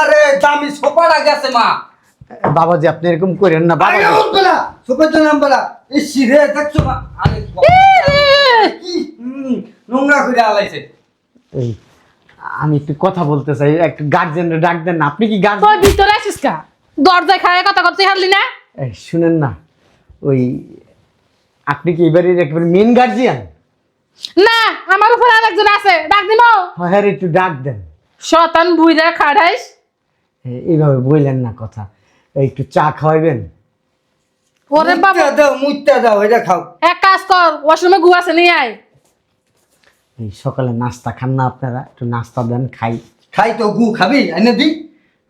আরে দামি সোফাটা গেছে মা। বাবাজি আপনি এরকম করেন না বাবাজি। সোফার তো নাম বলা এই সিরে দেখছ মা? আরে কি? হুম, নোংরা করে আলাইছে। এই আমি একটু কথা বলতে চাই একটু গার্জেনরে ডাক দেন না। আপনি কি গার্জেন ভিতরে আসিস কা? দরজায় খায় কথা করতে হারলি না? এই শুনেন না ওই আপনি কি এবারের একেবারে মেন গার্জিয়ান না আমার উপরে আরেকজন আছে ডাক দিব হ্যাঁ একটু ডাক দেন। শতান বুইরা খাড়াইস। এইভাবে বললেন না কথা। এই একটু চা খাওয়াইবেন? ওরে বাবা। দাও মুইতা দাও এটা খাও। এক কাজ কর ওয়াশরুমে গু আছে নিয়ে আয়। এই সকালে নাস্তা খান না আপনারা একটু নাস্তা দেন খাই। খাই তো গু খাবি এনে দি।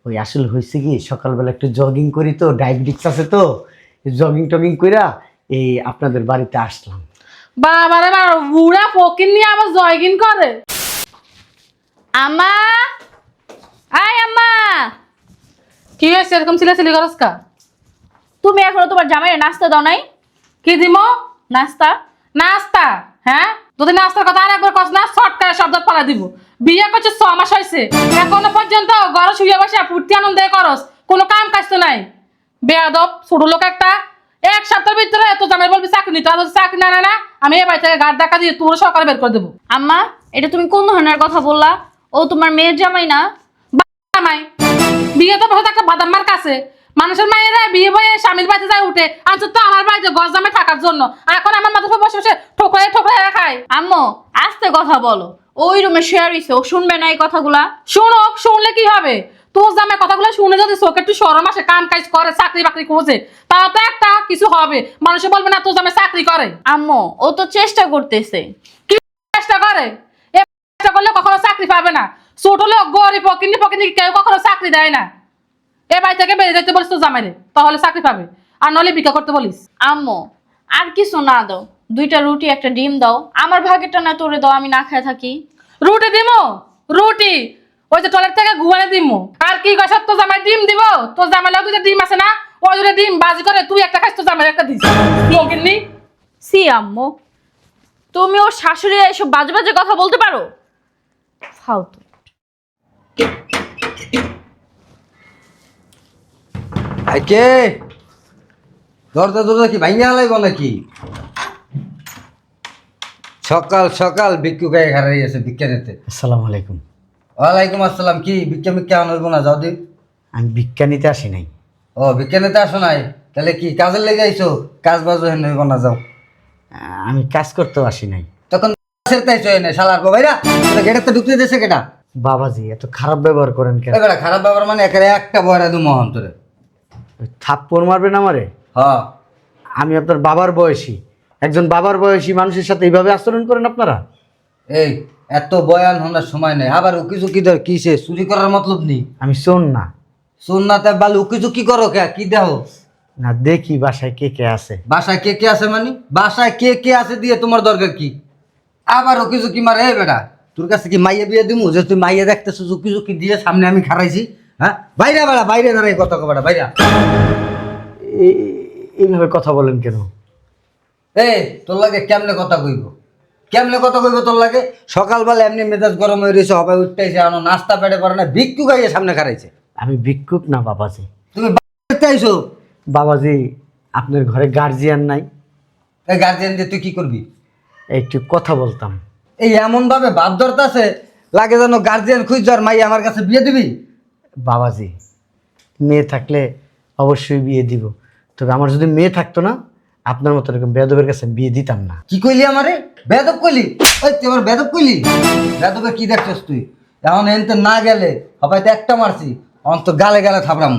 ওই আসলে হয়েছে কি সকালবেলা একটু জগিং করি তো ডায়াবেটিক্স আছে তো জগিং টগিং কইরা এই আপনাদের বাড়িতে আসলাম। বাবারে বাবা বুড়া ফকির নিয়ে আবার জয়গিন করে। আমা আয় আম্মা। কি হয়েছে? এরকম ছিলাছিলি করস কা? তুমি এখনও তোমার জামাইয়ের নাস্তা দাও নাই? কি দিমো? নাস্তা? নাস্তা হ্যাঁ? যদি নাস্তার কথা আরেকবার কস না শর্ট করে শব্দ পালা দিব। বিয়ে করছে ছ মাস হয়েছে। এখনও পর্যন্ত ঘরে শুয়ে বসে ফুর্তি আনন্দ করস। কোনো কাম কাজ তো নাই। বেয়াদব ছোট লোক একটা। এক সপ্তাহের ভিতরে এত জামাই বলবি চাকরি নিতে। আর চাকরি না না আমি এ বাড়ি থেকে গাড় ডাকা দিয়ে তোর সকালে বের করে দেবো। আম্মা এটা তুমি কোন ধরনের কথা বললা? ও তোমার মেয়ের জামাই না? জামাই। বিয়ে তো একটা বাদাম মার কাছে। মানুষের মায়েরা বিয়ে বয়ে স্বামীর বাড়িতে যায় উঠে। আনছো তো আমার বাড়িতে গজ জামে থাকার জন্য। এখন আমার মাথার উপর বসে বসে ঠোকরে ঠোকরে খায়। আম্মু আস্তে কথা বলো। ওই রুমে শেয়ার হইছে ও শুনবে না এই কথাগুলা? শোনো শুনলে কি হবে? তোর জামে কথাগুলো শুনে যদি চোখে একটু সরম আসে কাম কাজ করে চাকরি বাকরি খোঁজে তা তো একটা কিছু হবে। মানুষে বলবে না তোর জামে চাকরি করে। আম্মু ও তো চেষ্টা করতেছে। কি চেষ্টা করে? এ চেষ্টা করলে কখনো চাকরি পাবে না। ছোট লোক গরিব ফকিনি পকিনি কেউ কখনো চাকরি দেয় না। এ বাড়ি থেকে বেরিয়ে যেতে বলিস তোর জামাইরে তাহলে চাকরি পাবে। আর নলে বিকা করতে বলিস। আম্মু আর কিছু না দাও। দুইটা রুটি একটা ডিম দাও। আমার ভাগেরটা না তোরে দাও আমি না খায় থাকি। রুটি দিমো রুটি। ওই যে টয়লেট থেকে ঘুমানে দিমো। আর কি কয় তোর জামাই ডিম দিব? তোর জামাই দুইটা ডিম আছে না? ওই দুটো ডিম বাজি করে তুই একটা খাইস তো জামাই একটা দিস। ফকিনি সি আম্মু তুমি ওর শাশুড়ি এসব বাজে বাজে কথা বলতে পারো? ফালতু। আইকে দরজা দরজা কি ভাইয়া লাইব নাকি? সকাল সকাল ভিক্ষু গায়ে হারাই আছে ভিক্ষা নিতে আসসালামু আলাইকুম। ওয়ালাইকুম আসসালাম কি ভিক্ষা মিক্ষা আনব না যাও দি। আমি বিজ্ঞান নিতে আসি নাই। ও ভিক্ষা নিতে আসো নাই? তাহলে কি কাজের লেগে আইছো? কাজ বাজ হেন হইব না যাও। আমি কাজ করতেও আসি নাই। তখন তাইছো এনে শালার গো ভাইরা গেটের তো ঢুকতে দিয়েছে কেটা বাবাজি এত খারাপ ব্যবহার করেন কেন? এবারে খারাপ ব্যবহার মানে একেবারে একটা বয়রা দু মহন্তরে থাপ্পড় মারবেন আমারে? হ্যাঁ। আমি আপনার বাবার বয়সী। একজন বাবার বয়সী মানুষের সাথে এইভাবে আচরণ করেন আপনারা? এই এত বয়ান হওয়ার সময় নেই। আবার উকি ঝুঁকি ধর কিসে চুরি করার মতলব নেই? আমি শোন না। সোননাথে বাল উকি ঝুঁকি করো কে? কি দেহ? না দেখি বাসায় কে কে আছে। বাসায় কে কে আছে মানে? বাসায় কে কে আছে দিয়ে তোমার দরকার কি? আবার উকি ঝুঁকি মারে বেটা। তোর কাছে কি মাইয়া বিয়ে দিমু? যে তুই মাইয়া দেখতেছো ঝুঁকি ঝুঁকি দিয়ে সামনে আমি খারাইছি হ্যাঁ? বাইরে বেড়া বাইরে দাঁড়াই কথা কবাটা বাইরে। এই- এইভাবে কথা বলেন কেন? এই তোর লাগে কেমনে কথা কইব? কেমনে কথা কইব তোর লাগে? সকালবেলা এমনি মেজাজ গরম হয়ে রয়েছে হবে উঠতেছে আনো নাস্তা পেটে পারে না ভিক্ষু গাইয়ে সামনে খারাইছে আমি ভিক্ষুক না বাবাজি। তুমি দেখতে আইছো? বাবাজি আপনার ঘরে গার্জিয়ান নাই। এই গার্জিয়ান দিয়ে তুই কি করবি? একটু কথা বলতাম। এই এমন ভাবে ভাব ধরতাছে লাগে যেন গার্জিয়ান খুঁজ আর মাই আমার কাছে বিয়ে দিবি? বাবাজি মেয়ে থাকলে অবশ্যই বিয়ে দিব। তবে আমার যদি মেয়ে থাকতো না আপনার মতো এরকম বেদবের কাছে বিয়ে দিতাম না। কি কইলি আমারে? বেদব কইলি? ওই তুই আমার বেদব কইলি? বেদবে কি দেখছিস তুই? এখন এনতে না গেলে হবাই তো একটা মারছি অন্ত গালে গালে থাপড়াম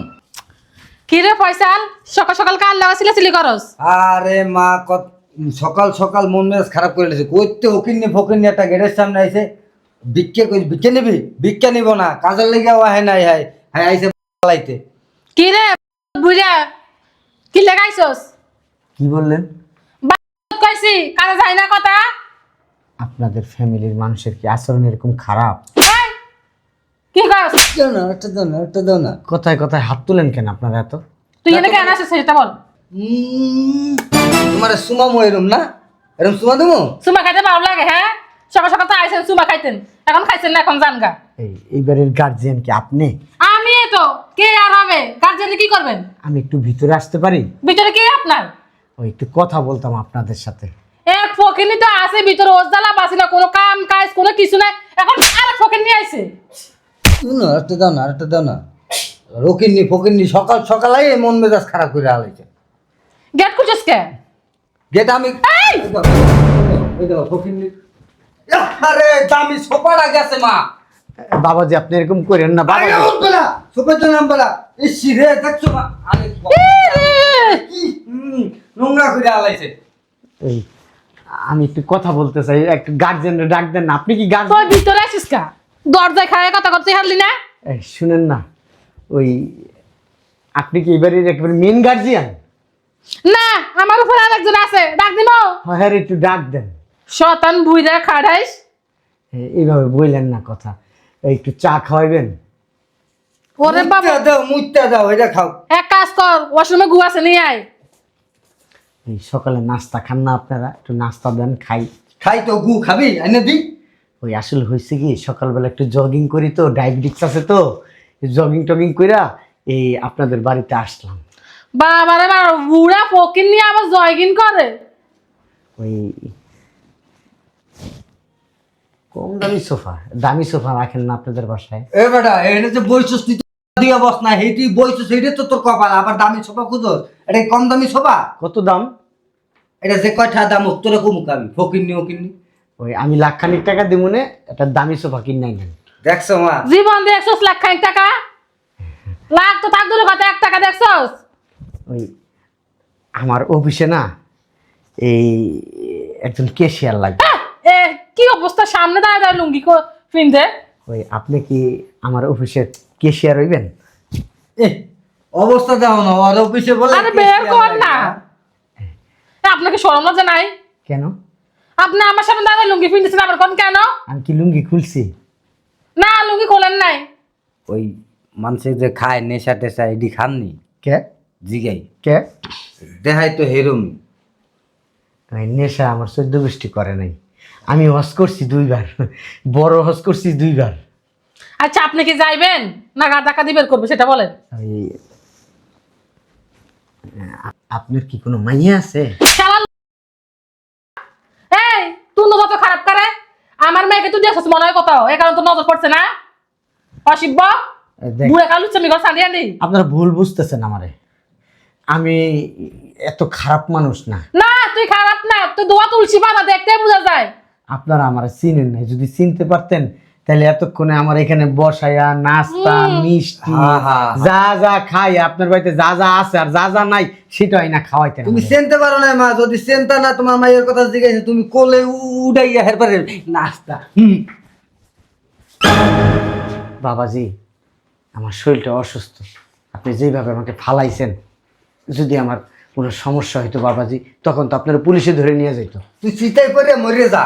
কি রে ফয়সাল সকাল সকাল কাল লাগা সিলে করস? আরে মা কত সকাল সকাল মন মেজাজ খারাপ করে দিয়েছে কইতে ওকিন্নি ফকিন্নি একটা গেটের সামনে আইসে ভিক্ষে কই ভিক্ষে নিবি? ভিক্ষা নিব না কাজের লেগে আহে নাই হাই হাই আইছে পালাইতে কি রে বুড়া কি লাগাইছস? কি বললেন? কইছি কাজে যাই না কথা। আপনাদের ফ্যামিলির মানুষের কি আচরণ এরকম খারাপ? কি কস? দাও না একটা দাও না একটা দাও না। কথায় কথায় হাত তুলেন কেন আপনারা এত? তুই এনে কেন আসিস সেটা বল। তোমার সুমামো এরম না? এরম সুমা দেবো? সুমা খাইতে ভালো লাগে হ্যাঁ? সকাল সকাল তো আইসেন সুমা খাইতেন। এখন খাইছেন না এখন জানগা এই এইবারের গার্জিয়ান কি আপনি? আমি তো কে আর হবে? গার্জেনে কি করবেন? আমি একটু ভিতরে আসতে পারি? ভিতরে কি আপনার? ওই একটু কথা বলতাম আপনাদের সাথে। এক ফকিনি তো আছে ভিতরে ওজালা বাসি না কোনো কাম কাজ কোনো কিছু নাই। এখন আরেক ফকির নিয়ে আইছে। শুনো আরেকটা দাও না আরেকটা দাও না। রকিননি ফকিননি সকাল সকালে মন মেজাজ খারাপ করে আলাইছে গেট খুঁজছিস কে? যেটা আমি এই! দেখো, এই দেখো, ফকিন্নি। আরে দামি সোপাটা গেছে মা। বাবাজি আপনি এরকম করেন না আরে বাবা না সোপার জন্য বলা। ইসি রে দেখছ মা? আরে কি হুম, নোংরা করে আলাইছে। এই আমি একটু কথা বলতে চাই একটু গার্জেনরে ডাক দেন না। আপনি কি তুই গার্জেন ভিতরে আসিস কা? দরজায় খায় কথা করতে হারলি না? এই শুনেন না ওই আপনি কি এবারে একেবারে মেন গার্জিয়ান না আমার উপরে আরেকজন আছে ডাক দিব হ্যাঁ একটু ডাক দেন। শতান বুইরা খাড়াইস। এইভাবে বললেন না কথা। একটু চা খাওয়াইবেন? ওরে বাবা। দাও মুইতা দাও এটা খাও। এক কাজ কর ওয়াশরুমে গু আছে নিয়ে আয়। এই সকালে নাস্তা খান না আপনারা একটু নাস্তা দেন খাই। খাই তো গু খাবি এনে দি। ওই আসলে হয়েছে কি সকালবেলা একটু জগিং করি তো ডায়াবেটিক্স আছে তো জগিং টগিং কইরা এই আপনাদের বাড়িতে আসলাম। বাবারে বাবা বুড়া ফকির নিয়ে আবার জয়গিন করে। ওই কম দামি সোফা? দামি সোফা রাখেন না আপনাদের বাসায়। এ বেটা এটা যে বইছস তুই দিয়া বস না হেটি বইছস সেইটা তো তোর কপাল আবার দামি সোফা খুঁজোস। এটা কম দামি সোফা? কত দাম? এটা যে কয়টা দাম হোক তোরা কমুক আমি ফকিরনি ওকিরনি ওই আমি লাখ খানিক টাকা দিব না একটা দামি সোফা কিনে নেন দেখছ মা? জীবন দেখছস লাখ খানিক টাকা? লাখ তো তাক দূরে কথা এক টাকা দেখছস? ওই আমার অফিসে না এই একজন কেশিয়ার লাগবে। আহ, এ কি অবস্থা? সামনে দাঁড়ায় দাঁড়ায় লুঙ্গি কো- পিনতে। ওই আপনি কি আমার অফিসে কেশিয়ার হইবেন? এ অবস্থা দাও না ওর অফিসে বলে আরে বের কর না। এ, আপনাকে সরম লজ্জা নাই? কেন? আপনি আমার সামনে দাঁড়ায় লুঙ্গি পিনতেছেন আবার কোন কেন? আমি কি লুঙ্গি খুলছি? না লুঙ্গি খোলেন নাই। ওই মানুষে যে খায় নেশা টেশা এডি খাননি। কে? জিগাই। কে? দেখাই তো হেরুম। ওই নেশা আমার চোদ্দ গোষ্ঠী করে নাই। আমি হজ করছি দুইবার বড় হজ করছি দুইবার। আচ্ছা আপনি কি যাইবেন না গা টাকা দিবের করবে সেটা বলেন। আপনার কি কোনো মাইয়া আছে? এই তুই নজর তো খারাপ করে। আমার মেয়েকে তুই দেখছিস মনে হয় কোথাও এই কারণে তো নজর পড়ছে না? অশিব্য বুড়ে কালু তুমি ঘর সাঁড়িয়ে নি আপনারা ভুল বুঝতেছেন আমারে। আমি এত খারাপ মানুষ না। না তুই খারাপ না তুই দোয়া তুলসী পাতা দেখতে বোঝা যায়। আপনারা আমার চিনেন নাই যদি চিনতে পারতেন তাহলে এতক্ষণে আমার এখানে বসায়া নাস্তা মিষ্টি। যা যা খাই আপনার বাড়িতে যা যা আছে আর যা যা নাই সেটাই না খাওয়াইতেন তুমি চিনতে পারো না মা যদি চিন্তা না তোমার মায়ের কথা জিজ্ঞাসা তুমি কোলে উড়াইয়া হেরপারে নাস্তা। হুম। বাবাজি আমার শরীরটা অসুস্থ। আপনি যেভাবে আমাকে ফালাইছেন যদি আমার কোনো সমস্যা হইতো বাবাজি তখন তো আপনারা পুলিশে ধরে নিয়ে যেত তুই চিতাই করে মরে যা।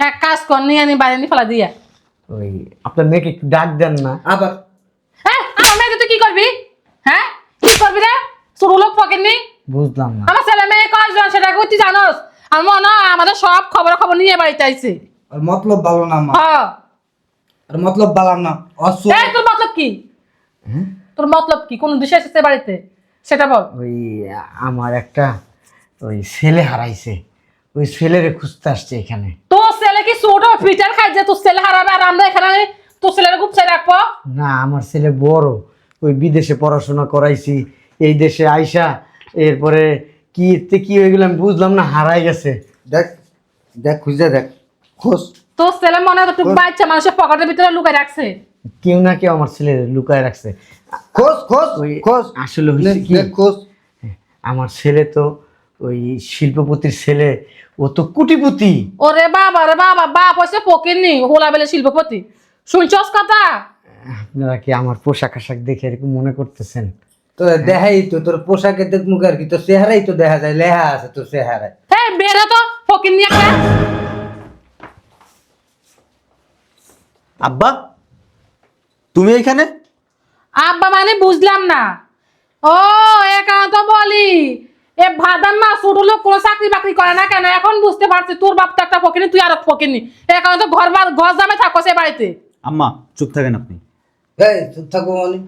এক কাজ কর নিয়ে আনি বাইরে নিয়ে ফেলা দিয়া। ওই আপনার মেয়েকে একটু ডাক দেন না। আবার। হ্যাঁ আমার মেয়েকে তুই কি করবি? হ্যাঁ? কি করবি রে? ছোট লোক পকেননি বুঝলাম না। আমার ছেলে মেয়ে কয়জন সেটা তুই জানোস? আমার মনে হয় আমাদের সব খবর খবর নিয়ে বাড়িতে আইছে। আর মতলব ভালো না মা হ্যাঁ। আর মতলব বালাম না অসু এই তোর মতলব কি? হ্যাঁ? তোর মতলব কি? কোন উদ্দেশ্যে এসেছে বাড়িতে? সেটা বল। ওই আমার একটা ওই ছেলে হারাইছে। ওই ছেলেরে খুঁজতে আসছে এখানে। তোর ছেলে কি ছোট? ফিটার খাই যে তোর ছেলে হারাবে আর আমরা এখানে তোর ছেলের খুব ছেলে রাখব? না আমার ছেলে বড়। ওই বিদেশে পড়াশোনা করাইছি এই দেশে আইসা এরপরে কি তে কি হয়ে গেল আমি বুঝলাম না হারাই গেছে। দেখ দেখ খুঁজে দেখ খোঁজ। তোর ছেলে মনে হয় একটু বাচ্চা মানুষের পকেটের ভিতরে লুকাই রাখছে। কেউ না কেউ আমার ছেলে লুকায় রাখছে। খোঁজ খোঁজ ওই খোঁজ। আসলে হয়েছে কি? খোঁজ। আমার ছেলে তো ওই শিল্পপতির ছেলে ও তো কুটিপতি। ওরে বাবা রে বাবা বাপ হচ্ছে পকিনি হোলা বেলে শিল্পপতি। শুনছস কথা? আপনারা কি আমার পোশাক আশাক দেখে এরকম মনে করতেছেন? তোর দেখাই তো তোর পোশাকের দেখ মুখ আর কি তোর চেহারাই তো দেখা যায় লেহা আছে তোর চেহারায়। হ্যাঁ বেরো তো ফকিনি একটা। আব্বা তুমি এখানে? আব্বা মানে বুঝলাম না। ও এ কারণ তো বলি এ ভাদান না ছোট লোক কোনো চাকরি বাকরি করে না কেন? এখন বুঝতে পারছি তোর বাপ তো একটা ফকিনি তুই আর ফকিনি। এ তো ঘর বার ঘর জামে থাকো সে বাড়িতে। আম্মা চুপ থাকেন আপনি। এই চুপ থাকো মানে?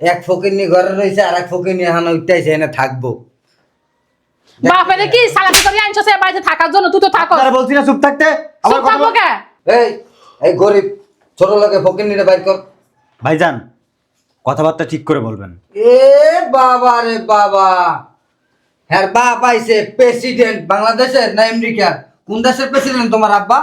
এক ফকিনি ঘরে রয়েছে আর এক ফকিরনি এখন উঠতেছে এনে থাকব। বাপেরে কি সালামি করে আনছো সে বাড়িতে থাকার জন্য? তুই তো থাকো আপনারা বলছি না চুপ থাকতে। আমার কথা কে? এই এই গরিব। ছোট লোকে ফকিরনিটা বাইর কর। ভাইজান কথাবার্তা ঠিক করে বলবেন। এ বাবা রে বাবা। হ্যাঁ বাপ আইছে প্রেসিডেন্ট বাংলাদেশের না আমেরিকার? কোন দেশের প্রেসিডেন্ট তোমার আব্বা?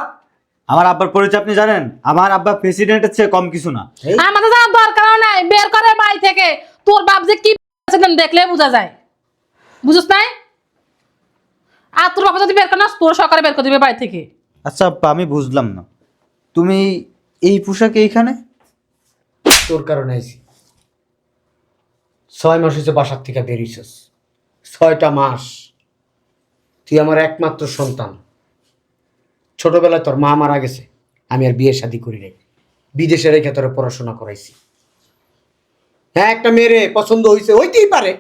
আমার আব্বার পরিচয় আপনি জানেন? আমার আব্বা প্রেসিডেন্টের চেয়ে কম কিছু না। আমাদের জানার দরকারও নাই বের করে বাড়ি থেকে। তোর বাপ যে কি প্রেসিডেন্ট দেখলে বোঝা যায়। বুঝছ নাই? আর তোর বাবা যদি বের করে না তোর সরকারে বের করে দিবে বাড়ি থেকে। আচ্ছা আব্বা আমি বুঝলাম না। তুমি এই পোশাকে এইখানে? তোর কারণে আইছি। ছয় মাস হয়েছে বাসার থেকে বেরিয়েছিস ছয়টা মাস। তুই আমার একমাত্র সন্তান। ছোটবেলায় তোর মা মারা গেছে আমি আর বিয়ে শাদি করি নাই। বিদেশে রেখে তোর পড়াশোনা করাইছি। হ্যাঁ একটা মেয়েরে পছন্দ হয়েছে হইতেই পারে।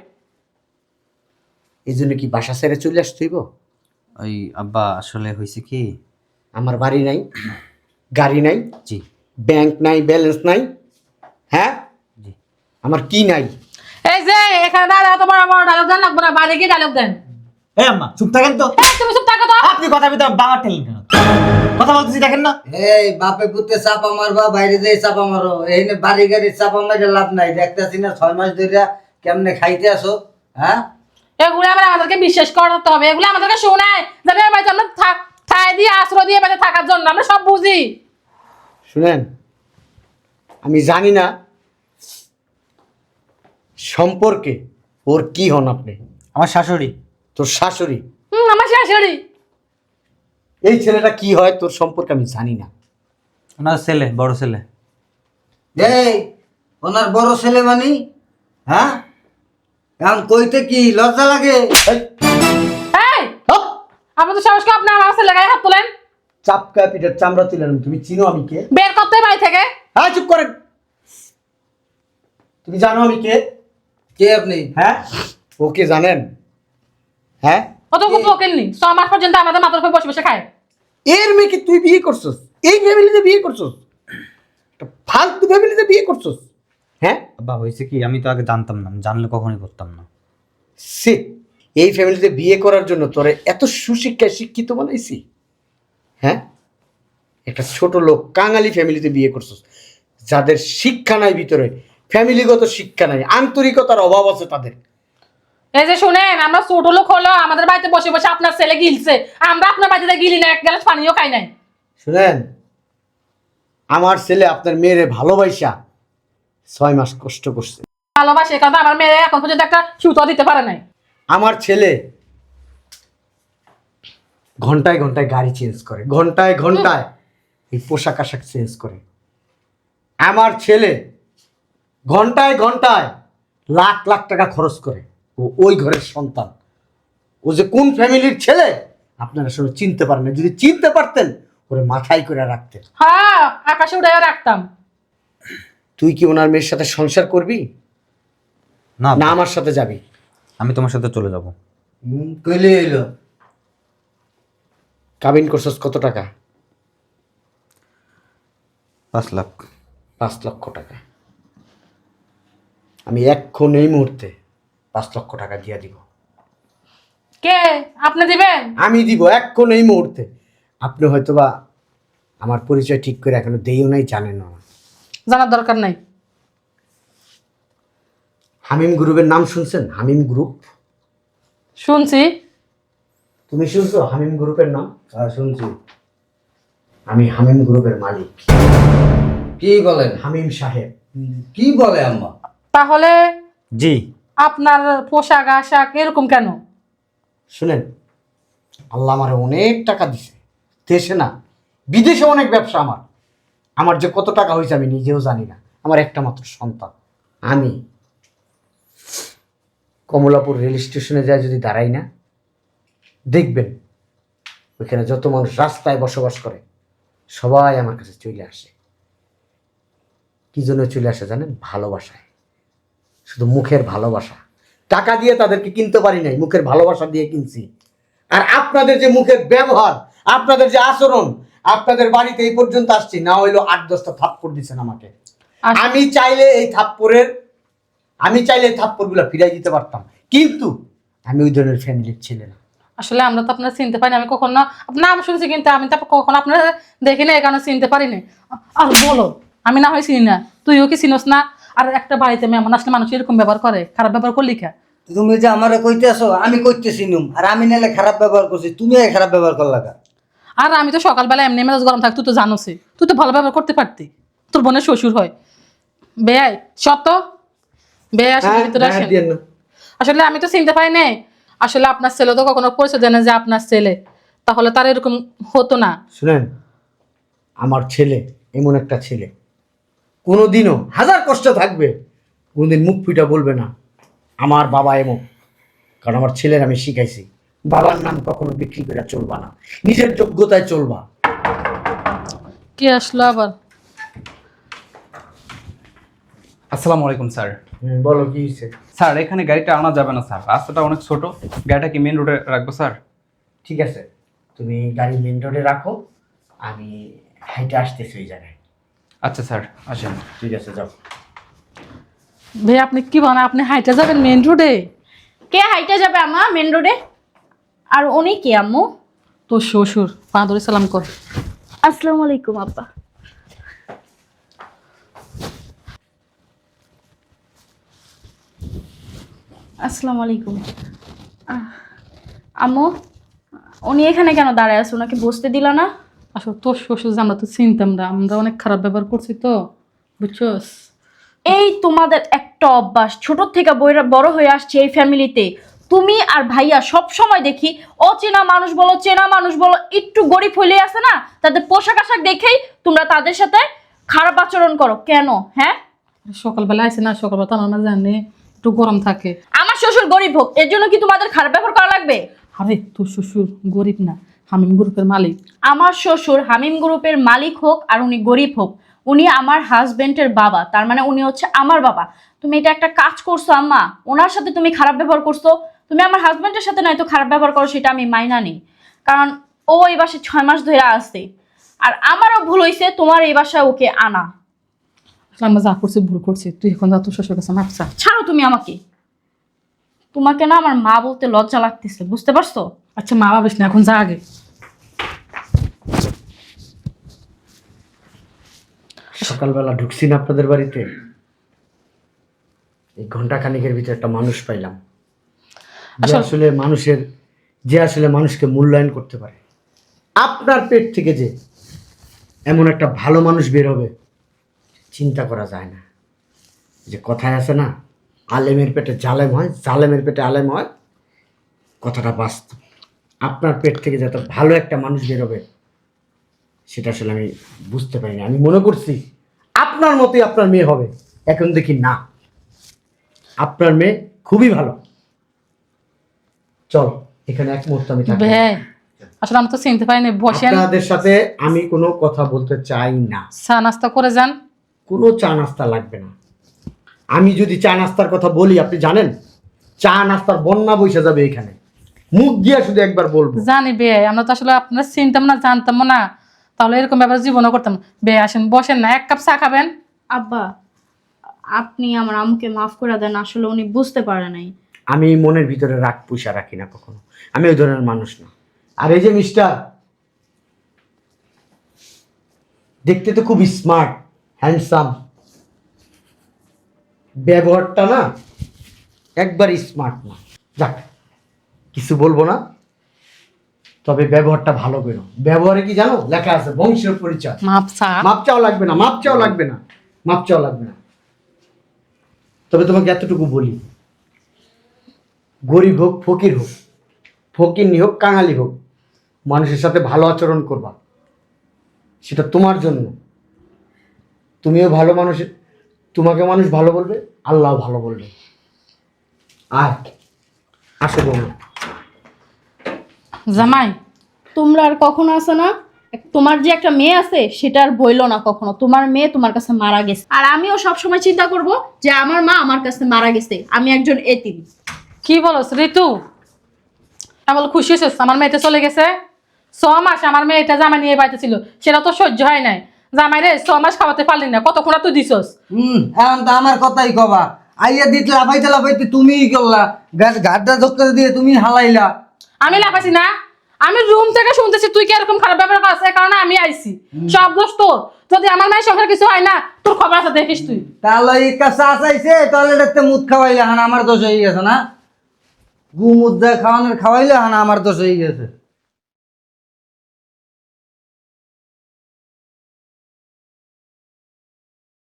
এই জন্য কি বাসা ছেড়ে চলে আসতেইব ওই আব্বা আসলে হয়েছে কি? আমার বাড়ি নাই। গাড়ি নাই জি। ব্যাংক নাই ব্যালেন্স নাই হ্যাঁ? জি। আমার কি নাই? এই যে এখানে দাঁড়া তোমার আমার ডায়লগ দেন লাগবে না বাইরে গিয়ে ডায়লগ দেন? এই আম্মা চুপ থাকেন তো। এই তুমি চুপ থাকো তো। আপনি কথা ভিতরে বাবা ঠেলেন কেন? কথা বলতেছি দেখেন না। এই বাপে পুতে চাপা মারবা বাইরে যেয়ে চাপা মারো। এই নে বাড়ি গাড়ি চাপা মারে লাভ নাই দেখতেছি না ছয় মাস ধরে কেমনে খাইতে আসো হ্যাঁ? এগুলো আবার আমাদেরকে বিশ্বাস করতে হবে এগুলো আমাদেরকে শোনায় যাতে বাড়িতে আমরা থাক ঠাই দিয়ে আশ্রয় দিয়ে বাড়িতে থাকার জন্য আমরা সব বুঝি। শুনেন আমি জানি না সম্পর্কে ওর কি হন আপনি। আমার শাশুড়ি। তোর শাশুড়ি? হুম আমার শাশুড়ি। এই ছেলেটা কি হয় তোর সম্পর্কে আমি জানি না। ওনার ছেলে বড় ছেলে। এই ওনার বড় ছেলে মানি? হ্যাঁ? এখন কইতে কি লজ্জা লাগে? এই! আপনাদের সাহসকে আপনি আমার ছেলে গায়ে হাত তোলেন? চাপকা পিঠের চামড়া তুলেন তুমি চিনো আমি কে? বের করতে বাড়ি থেকে। হ্যাঁ চুপ করেন। তুমি জানো আমি কে? কে আপনি? হ্যাঁ? ওকে জানেন। হ্যাঁ? অত খুব ওকেননি ছ মাস পর্যন্ত আমাদের মাথার উপর বসে বসে খায়। এর মেয়েকে তুই বিয়ে করছস? এই ফ্যামিলিতে বিয়ে করছস? ফালতু ফ্যামিলিতে বিয়ে করছস? হ্যাঁ? আব্বা হয়েছে কি? আমি তো আগে জানতাম না জানলে কখনোই করতাম না। সে এই ফ্যামিলিতে বিয়ে করার জন্য তোরে এত সুশিক্ষায় শিক্ষিত বানাইছি? হ্যাঁ? একটা ছোট লোক কাঙালি ফ্যামিলিতে বিয়ে করছিস যাদের শিক্ষা নাই ভিতরে ফ্যামিলিগত শিক্ষা নাই আন্তরিকতার অভাব আছে তাদের। এই যে শুনেন আমরা ছোট লোক হলো আমাদের বাড়িতে বসে বসে আপনার ছেলে গিলছে আমরা আপনার বাড়িতে গিলি না এক গ্লাস পানিও খাই নাই। শুনেন আমার ছেলে আপনার মেয়েরে ভালোবাসা ছয় মাস কষ্ট করছে। ভালোবাসে কারণ আমার মেয়ে এখন পর্যন্ত একটা সুতো দিতে পারে নাই। আমার ছেলে ঘন্টায় ঘন্টায় গাড়ি চেঞ্জ করে ঘন্টায় ঘন্টায় এই পোশাক আশাক চেঞ্জ করে। আমার ছেলে ঘন্টায় ঘন্টায় লাখ লাখ টাকা খরচ করে ও ওই ঘরের সন্তান। ও যে কোন ফ্যামিলির ছেলে? আপনারা আসলে চিনতে পারেন না যদি চিনতে পারতেন ওরে মাথায় করে রাখতেন। হ্যাঁ আকাশে উড়ে রাখতাম। তুই কি ওনার মেয়ের সাথে সংসার করবি? না। না আমার সাথে যাবি? আমি তোমার সাথে চলে যাব। কইলে এলো কাবিন করছস কত টাকা? পাঁচ লাখ। পাঁচ লক্ষ টাকা। আমি এক্ষণ এই মুহূর্তে পাঁচ লক্ষ টাকা দিয়ে দিব। কে? আপনি দিবেন? আমি দিব এক্ষণ এই মুহূর্তে। আপনি হয়তোবা আমার পরিচয় ঠিক করে এখনও দেইও নাই জানেন না। জানার দরকার নাই। হামিম গ্রুপের নাম শুনছেন? হামিম গ্রুপ? শুনছি। তুমি শুনছো হামিম গ্রুপের নাম? হ্যাঁ শুনছি। আমি হামিম গ্রুপের মালিক। কি বলেন? হামিম সাহেব। কি বলে আম্মা? তাহলে জি। আপনার পোশাক আশাক এরকম কেন? শুনেন আল্লাহ আমার অনেক টাকা দিছে। দেশে না বিদেশে অনেক ব্যবসা আমার। আমার যে কত টাকা হয়েছে আমি নিজেও জানি না। আমার একটা মাত্র সন্তান। আমি কমলাপুর রেল স্টেশনে যায় যদি দাঁড়াই না দেখবেন ওইখানে যত মানুষ রাস্তায় বসবাস করে সবাই আমার কাছে চলে আসে। কি জন্য চলে আসে জানেন? ভালোবাসায়। শুধু মুখের ভালোবাসা। টাকা দিয়ে তাদেরকে কিনতে পারি নাই মুখের ভালোবাসা দিয়ে কিনছি। আর আপনাদের যে মুখের ব্যবহার আপনাদের যে আচরণ আপনাদের বাড়িতে এই পর্যন্ত আসছি না হইল আট দশটা থাপ্পড় দিচ্ছেন আমাকে। আমি চাইলে এই থাপ্পড়ের আমি চাইলে থাপ্পড়গুলো ফিরাই দিতে পারতাম। কিন্তু আমি ওই ধরনের ফ্যামিলির ছেলে না। আসলে আমরা তো আপনার চিনতে পারিনি আমি কখনো আপনার নাম শুনছি কিন্তু আমি তো কখনো আপনার দেখি না এই কারণে চিনতে পারিনি আর বলো আমি না হয় চিনি না তুইও কি চিনোস না? আর একটা বাড়িতে মেহমান আসলে মানুষ এরকম ব্যবহার করে খারাপ ব্যবহার করলি কা? তুমি যে আমারে কইতেছো আমি কইতেছি নুম আর আমি নাহলে খারাপ ব্যবহার করছি তুমি এই খারাপ ব্যবহার করলা? আর আমি তো সকালবেলা এমনি মেজাজ গরম থাক তুই তো জানোসই তুই তো ভালো ব্যবহার করতে পারতি। তোর বোনের শ্বশুর হয়। বেয়াই সত্য? হ্যাঁ, ভিতরে হ্যাঁ, আসেন। আসলে আমি তো চিনতে পারি নাই। আসলে আপনার ছেলে তো কখনো পরিচয় দেয় না যে আপনার ছেলে। তাহলে তার এরকম হতো না। শুনেন আমার ছেলে এমন একটা ছেলে। কোনোদিনও হাজার কষ্ট থাকবে কোনোদিন মুখ ফুটা বলবে না আমার বাবা এমন। কারণ আমার ছেলের আমি শিখাইছি বাবার নাম কখনো বিক্রি করে চলবা না। নিজের যোগ্যতায় চলবা। কে আসলো আবার? আসসালামু আলাইকুম স্যার। বলো কি স্যার এখানে গাড়িটা আনা যাবে না স্যার। রাস্তাটা অনেক ছোট। গাড়িটা কি মেন রোডে রাখব স্যার? ঠিক আছে। তুমি গাড়ি মেন রোডে রাখো। আমি হাইটে আসতেছি ওই জায়গায়। আচ্ছা স্যার আসেন। ঠিক আছে যাও। ভাই আপনি কি বলেন? আপনি হাইটে যাবেন মেন রোডে কে হাইটে যাবে আমা মেন রোডে আর উনি কি আম্মু? তোর শ্বশুর। পা ধরে সালাম কর। আসসালামু আলাইকুম আব্বা আসসালামু আলাইকুম। আম্মু উনি এখানে কেন দাঁড়ায় আছে? ওনাকে বসতে দিল না? আসলে তোর শ্বশুর যে আমরা তো চিনতাম না আমরা অনেক খারাপ ব্যবহার করছি তো বুঝছস? এই তোমাদের একটা অভ্যাস ছোট থেকে বইরা- বড় হয়ে আসছে এই ফ্যামিলিতে। তুমি আর ভাইয়া সব সময় দেখি অচেনা মানুষ বলো চেনা মানুষ বলো একটু গরিব হইলে আছে না? তাদের পোশাক আশাক দেখেই তোমরা তাদের সাথে খারাপ আচরণ করো। কেন? হ্যাঁ? সকালবেলা আসে না সকালবেলা তো আমার জানে। একটু গরম থাকে। আমার শ্বশুর গরিব হোক এর জন্য কি তোমাদের খারাপ ব্যবহার করা লাগবে? আরে তোর শ্বশুর গরিব না হামিম গ্রুপের মালিক। আমার শ্বশুর হামিম গ্রুপের মালিক হোক আর উনি গরিব হোক উনি আমার হাজবেন্ডের বাবা তার মানে উনি হচ্ছে আমার বাবা। তুমি এটা একটা কাজ করছ আম্মা। ওনার সাথে তুমি খারাপ ব্যবহার করছ। তুমি আমার হাজবেন্ডের সাথে নয়তো খারাপ ব্যবহার করো সেটা আমি মাইনা নিই। কারণ ও এই বাসায় ছয় মাস ধরে আসছে আর আমারও ভুল হয়েছে তোমার এই বাসায় ওকে আনা। আমরা যা করছি ভুল করছি তুই এখন যা তোর শ্বশুর কাছে মাপ চা ছাড়ো তুমি আমাকে। তোমাকে না আমার মা বলতে লজ্জা লাগতেছে বুঝতে পারছ? আচ্ছা মা ভাবিস না এখন যা আগে। সকালবেলা ঢুকছি না আপনাদের বাড়িতে। এই ঘণ্টা খানিকের ভিতরে একটা মানুষ পাইলাম। যে আসলে- আসলে মানুষের যে আসলে মানুষকে মূল্যায়ন করতে পারে। আপনার পেট থেকে যে এমন একটা ভালো মানুষ বের হবে চিন্তা করা যায় না। যে কথায় আছে না আলেমের পেটে জালেম হয় জালেমের পেটে আলেম হয় কথাটা বাস্তব। আপনার পেট থেকে যত ভালো একটা মানুষ বেরোবে সেটা আসলে আমি বুঝতে পারিনি আমি মনে করছি আপনার মতোই আপনার মেয়ে হবে। এখন দেখি না। আপনার মেয়ে খুবই ভালো। চল এখানে এক মুহূর্ত আমি থাকব আসলে আমি তো চিনতে পারিনি বসেন। আপনাদের সাথে আমি কোনো কথা বলতে চাই না। চা নাস্তা করে যান। কোনো চা নাস্তা লাগবে না। আমি যদি চা নাস্তার কথা বলি আপনি জানেন? চা নাস্তার বন্যা বইসা যাবে এখানে। মুখ দিয়ে শুধু একবার বলব। জানি বে আমরা তো আসলে আপনারা চিনতাম না জানতাম না। তাহলে এরকম ব্যাপার জীবনও করতাম বে আসেন বসেন না এক কাপ চা খাবেন। আব্বা আপনি আমার আমুকে মাফ করে দেন আসলে উনি বুঝতে পারে নাই। আমি মনের ভিতরে রাগ পয়সা রাখি না কখনো। আমি ওই ধরনের মানুষ না। আর এই যে মিস্টার দেখতে তো খুব স্মার্ট হ্যান্ডসাম। ব্যবহারটা না একবার স্মার্ট না। যাক কিছু বলব না। তবে ব্যবহারটা ভালো করো ব্যবহারে কি জানো? লেখা আছে বংশের পরিচয়। মাপ চা। মাপ চাও লাগবে না মাপচাও লাগবে না। মাপচাও লাগবে না। তবে তোমাকে এতটুকু বলি গরিব হোক ফকির হোক ফকিরনি হোক কাঙালি হোক মানুষের সাথে ভালো আচরণ করবা। সেটা তোমার জন্য। তুমিও ভালো মানুষের তোমাকে মানুষ ভালো বলবে আল্লাহ ভালো বলবে। আয় আসো বৌমা জামাই তোমরা আর কখনো আছে না? তোমার যে একটা মেয়ে আছে সেটা আর বইলো না কখনো। তোমার মেয়ে তোমার কাছে মারা গেছে। আর আমিও সব সময় চিন্তা করব যে আমার মা আমার কাছে মারা গেছে। আমি একজন এতিম। কি বলস ঋতু? আমি বল খুশি হয়েছিস? আমার মেয়েটা চলে গেছে? ছ মাস আমার মেয়েটা জামাই নিয়ে বাড়িতে ছিল। সেটা তো সহ্য হয় নাই। জামাই রে ছ মাস খাওয়াতে পারলি না কতক্ষণ তুই দিছস? হুম এখন তো আমার কথাই কবা। আইয়া দিতে লাফাইতে লাফাইতে তুমিই করলা গা- গাড্ডা ধক্কা দিয়ে তুমি হালাইলা। আমি লাফাইছি না। আমি রুম থেকে শুনতেছি তুই কি এরকম খারাপ ব্যবহার এই কারণে আমি আইছি। সব দোষ তোর। যদি আমার মায়ের সংসার কিছু হয় না তোর খবর আছে দেখিস তুই। তাহলে এই কাছে চাইছে টয়লেটের মুদ খাওয়াইলে হানা আমার দোষ হয়ে গেছে না? গু মুদ খাওয়ানোর খাওয়াইলে হানা আমার দোষ হয়ে গেছে।